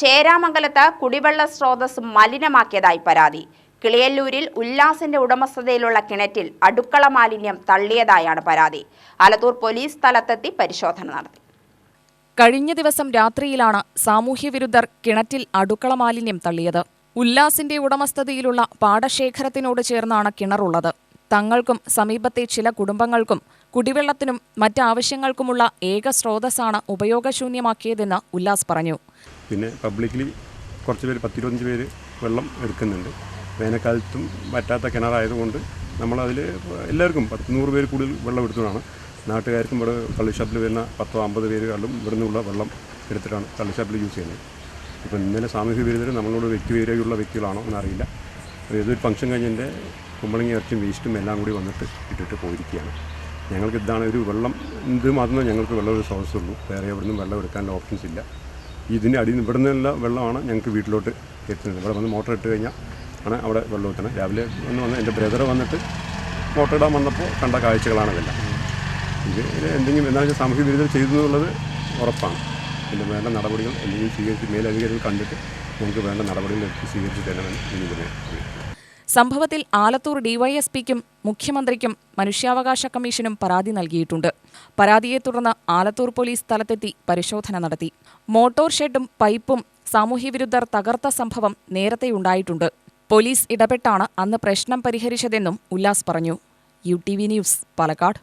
ചേരാമംഗലത്ത് കുടിവെള്ള സ്രോതസ് മലിനമാക്കിയതായി പരാതി. കിളിയല്ലൂരിൽ ഉല്ലാസിന്റെ ഉടമസ്ഥതയിലുള്ള കിണറ്റിൽ അടുക്കള മാലിന്യം തള്ളിയതായാണ് പരാതി. ആലത്തൂർ പോലീസ് സ്ഥലത്തെത്തി പരിശോധന നടത്തി. കഴിഞ്ഞ ദിവസം രാത്രിയിലാണ് സാമൂഹ്യവിരുദ്ധർ കിണറ്റിൽ അടുക്കള മാലിന്യം തള്ളിയത്. ഉല്ലാസിന്റെ ഉടമസ്ഥതയിലുള്ള പാടശേഖരത്തിനോട് ചേർന്നാണ് കിണറുള്ളത്. തങ്ങൾക്കും സമീപത്തെ ചില കുടുംബങ്ങൾക്കും കുടിവെള്ളത്തിനും മറ്റാവശ്യങ്ങൾക്കുമുള്ള ഏക സ്രോതസ്സാണ് ഉപയോഗശൂന്യമാക്കിയതെന്ന് ഉല്ലാസ് പറഞ്ഞു. പിന്നെ പബ്ലിക്കിൽ കുറച്ച് പേര് പത്തിരുപത്തഞ്ച് പേര് വെള്ളം എടുക്കുന്നുണ്ട്. വേനൽക്കാലത്തും പറ്റാത്ത കിണറായതുകൊണ്ട് നമ്മളതിൽ എല്ലാവർക്കും പത്ത് നൂറ് പേര് കൂടുതൽ വെള്ളം എടുത്തതാണ് നാട്ടുകാർക്കും ഇവിടെ കള്ളിഷാപ്പിൽ വരുന്ന പത്തോ അമ്പത് പേരുകളും ഇവിടെ നിന്നുള്ള വെള്ളം എടുത്തിട്ടാണ് കള്ളിഷാപ്പിൽ യൂസ് ചെയ്യുന്നത്. ഇപ്പോൾ ഇന്നലെ സാമൂഹ്യ വിരുദ്ധർ നമ്മളോട് വ്യക്തിപരമായുള്ള വ്യക്തികളാണോ എന്നറിയില്ല. ഏതൊരു ഫംഗ്ഷൻ കഴിഞ്ഞതിന്റെ കുമ്പളങ്ങി ഇറച്ചും വേസ്റ്റും എല്ലാം കൂടി വന്നിട്ട് ഇട്ടിട്ട് പോയിരിക്കുകയാണ്. ഞങ്ങൾക്ക് ഇതാണ് ഒരു വെള്ളം ഇത് മാത്രമേ ഞങ്ങൾക്ക് വെള്ളം ഒരു സ്രോതസ്സുള്ളൂ വേറെ എവിടെ നിന്നും വെള്ളം എടുക്കാനുള്ള ഓപ്ഷൻസ് ഇല്ല. ഇതിന്റെ അടിയിൽ നിന്ന് ഇവിടെ നിന്നുള്ള വെള്ളമാണ് ഞങ്ങൾക്ക് വീട്ടിലോട്ട് എത്തുന്നത്. ഇവിടെ വന്ന് മോട്ടർ ഇട്ട് കഴിഞ്ഞാൽ ആണ് അവിടെ വെള്ളം എത്തുന്നത്. രാവിലെ ഒന്ന് വന്ന് എന്റെ ബ്രദർ വന്നിട്ട് മോട്ടർ ഇടാൻ വന്നപ്പോൾ കണ്ട കാഴ്ചകളാണ് ഇതെല്ലാം. ഇത് എന്തെങ്കിലും എന്താണെന്ന് വെച്ചാൽ സാമൂഹ്യ വിരുദ്ധം ചെയ്തു എന്നുള്ളത് ഉറപ്പാണ്. പിന്നെ വേണ്ട നടപടികൾ എന്തെങ്കിലും സ്വീകരിച്ച് മേലധികാരികൾ കണ്ടിട്ട് ഞങ്ങൾക്ക് വേണ്ട നടപടികൾ സ്വീകരിച്ച് തരണമെന്ന് ഇനി തന്നെ സംഭവത്തിൽ ആലത്തൂർ ഡിവൈഎസ്പിക്കും മുഖ്യമന്ത്രിക്കും മനുഷ്യാവകാശ കമ്മീഷനും പരാതി നൽകിയിട്ടുണ്ട്. പരാതിയെ തുടർന്ന് ആലത്തൂർ പോലീസ് സ്ഥലത്തെത്തി പരിശോധന നടത്തി. മോട്ടോർ ഷെഡും പൈപ്പും സാമൂഹ്യവിരുദ്ധർ തകർത്ത സംഭവം നേരത്തെയുണ്ടായിട്ടുണ്ട് പോലീസ് ഇടപെട്ടാണ് അന്ന് പ്രശ്നം പരിഹരിച്ചതെന്നും ഉല്ലാസ് പറഞ്ഞു. U T V news Palakkad.